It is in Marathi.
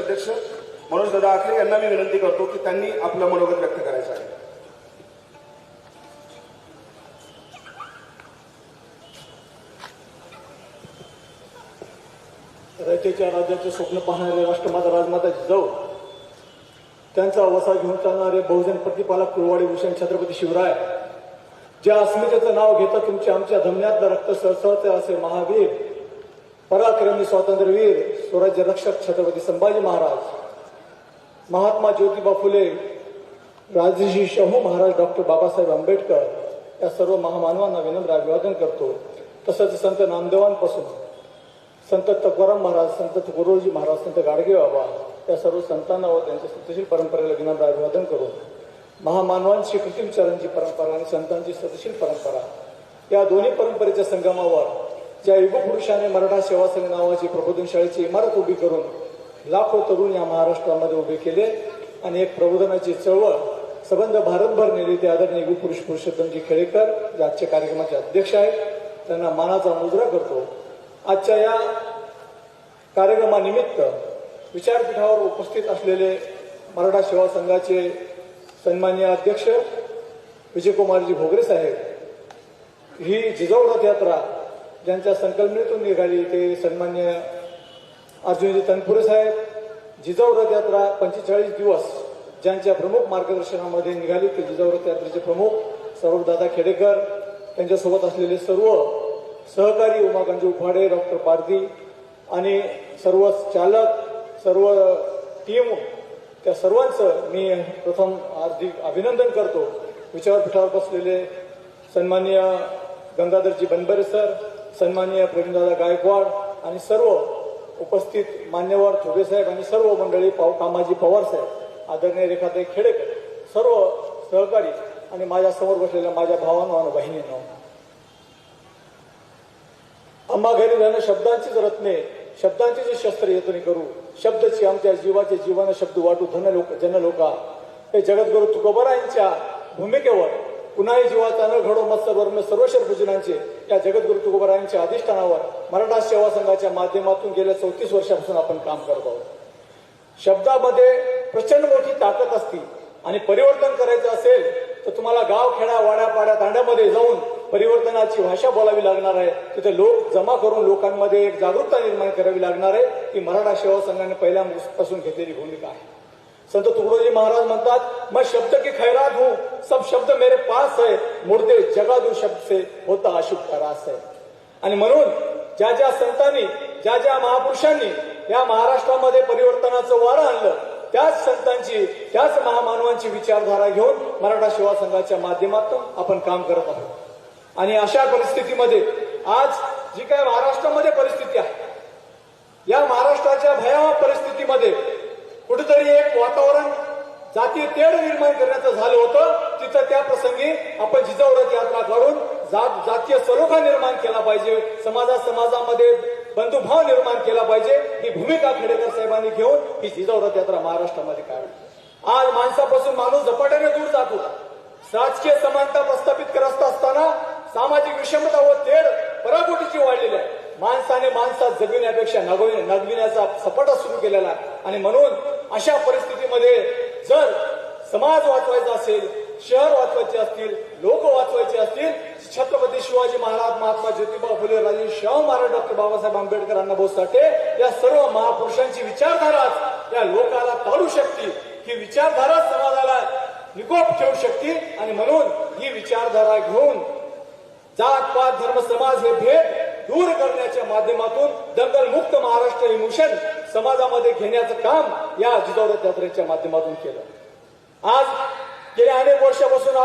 अध्यक्ष मनोज दादा आखरे यांना मी विनंती करतो की त्यांनी आपलं मनोगत व्यक्त करायचं आहे. रयतेच्या राज्याचे स्वप्न पाहणारे राष्ट्रमाता राजमाता जिजाऊ त्यांचा वसा घेऊन चालणारे बहुजन प्रतिपालक कुळवाडी भूषण छत्रपती शिवराय ज्या अस्मितेचं नाव घेता तुमच्या आमच्या धमन्यात रक्त सळसळते असे महावीर पराक्रमी स्वातंत्र्यवीर स्वराज्य रक्षक छत्रपती संभाजी महाराज महात्मा ज्योतिबा फुले राजर्षी शाहू महाराज डॉक्टर बाबासाहेब आंबेडकर या सर्व महामानवांना विनम्र अभिवादन करतो. तसंच संत नामदेवांपासून संत तुकाराम महाराज संत गुरुजी महाराज संत गाडगे बाबा या सर्व संतांना व त्यांच्या सत्यशील परंपरेला विनम्र अभिवादन करून महामानवांची कृतीविचारांची परंपरा आणि संतांची सत्यशील परंपरा या दोन्ही परंपरेच्या संगमावर ज्या युगपुरुषाने मराठा सेवा संघ नावाची प्रबोधन शाळेची इमारत उभी करून लाखो तरुण या महाराष्ट्रामध्ये उभे केले आणि एक प्रबोधनाची चळवळ सबंध भारतभर नेली. ते आदरणीय युगपुरुष पुरुषोत्तमजी खेळेकर जे आजच्या कार्यक्रमाचे अध्यक्ष आहेत त्यांना मानाचा मुजरा करतो. आजच्या या कार्यक्रमानिमित्त विचारपीठावर उपस्थित असलेले मराठा सेवा संघाचे सन्मान्य अध्यक्ष विजयकुमारजी भोगरे साहेब ही जिजाऊ रथयात्रा ज्यांच्या संकल्पनेतून निघाली ते सन्मान्य अर्जुनजी तनपुरे साहेब जिजाऊ रथ यात्रा पंचेचाळीस दिवस ज्यांच्या प्रमुख मार्गदर्शनामध्ये निघाली ते जिजाऊ रथ यात्रेचे प्रमुख दादा खेडेकर त्यांच्यासोबत असलेले सर्व सहकारी उमाकांजी उफाडे डॉक्टर पारधी आणि सर्व चालक सर्व टीम त्या सर्वांचं मी प्रथम हार्दिक अभिनंदन करतो. विचारपीठावर बसलेले सन्माननीय गंगाधरजी बनबरे सर सन्माननीय प्रेमदादा गायकवाड आणि सर्व उपस्थित मान्यवर चोबे साहेब आणि सर्व मंडळी पाव कामाजी पवार साहेब आदरणीय रेखाताई खेडेकर सर्व सहकारी आणि माझ्यासमोर बसलेल्या माझ्या भावांनो आणि बहिणींनो. आम्हा घरी जाणं शब्दांचीच रत्ने शब्दांची जे शस्त्र येतनी करू. शब्दची आमच्या जीवाचे जीवन शब्द वाटू धन लोक जन लोका हे जगद्गुरु तुकोबरायांच्या भूमिकेवर कुणाही जीवाचा न घडो मत्सर सर्वशर पूजनांचे या जगद्गुरु तुकोबरायांच्या अधिष्ठानावर मराठा सेवा संघाच्या माध्यमातून गेल्या चौतीस वर्षापासून आपण काम करत आहोत. शब्दामध्ये प्रचंड मोठी ताकद असती आणि परिवर्तन करायचं असेल तर तुम्हाला गाव खेडा वाड्या पाड्या तांड्यामध्ये जाऊन परिवर्तनाची भाषा बोलावी लागणार आहे. तिथे लोक जमा करून लोकांमध्ये एक जागरूकता निर्माण करावी लागणार आहे. ती मराठा सेवा संघाने पहिल्यापासून घेतलेली भूमिका आहे. संत तुकडोजी महाराज म्हणतात मैं शब्द की खैरात हूं सब शब्द मेरे पास है मुर्दे जगादू शब्द से होता अशुभ का रास है। आणि म्हणून ज्या ज्या संतांनी ज्या ज्या महापुरुषांनी या महाराष्ट्रामध्ये परिवर्तनाचं वारं आणलं त्याच संतांची त्याच महामानवांची विचारधारा घेऊन मराठा सेवा संघाच्या माध्यमातून आपण काम करत आहोत. आणि अशा परिस्थितीमध्ये आज जी काय महाराष्ट्रामध्ये परिस्थिती आहे या महाराष्ट्राच्या भयावह परिस्थितीमध्ये कुठेतरी एक वातावरण जाती तेढ निर्माण करण्याचं झालं होतं. तिथं त्या प्रसंगी आपण जिजाऊरात यात्रा काढून जात जातीय सलोखा निर्माण केला पाहिजे. समाजा समाजामध्ये बंधुभाव निर्माण केला पाहिजे. ही भूमिका खेडेकर साहेबांनी घेऊन ही जिजाऊरात यात्रा महाराष्ट्रामध्ये काढली. आज माणसापासून माणूस झपाट्याने दूर जात. होता राजकीय समानता प्रस्थापित करत असताना सामाजिक विषमता व तेढ पराकोटीची वाढलेली आहे. माणसाने माणसात जगविण्यापेक्षा नगविण्याचा सपाटा सुरू केलेला आहे. आणि म्हणून अशा परिस्थितीमध्ये जर समाज वाचवायचा असेल शहर वाचवायचे असतील लोक वाचवायचे असतील छत्रपती शिवाजी महाराज महात्मा ज्योतिबा फुले राजे शाहू महाराज डॉक्टर बाबासाहेब आंबेडकरांना अण्णाभाऊ साठे या सर्व महापुरुषांची विचारधाराच या लोकाला काढू शकते ही विचारधारा समाजाला निकोप ठेवू शकते आणि म्हणून ही विचारधारा घेऊन जात पात धर्म समाज हे भेद दूर करण्याच्या माध्यमातून दंगलमुक्त महाराष्ट्र हे मिशन समाजामध्ये घेण्याचं काम या जिजाऊ यात्रेच्या माध्यमातून केलं. आज गेल्या अनेक वर्षापासून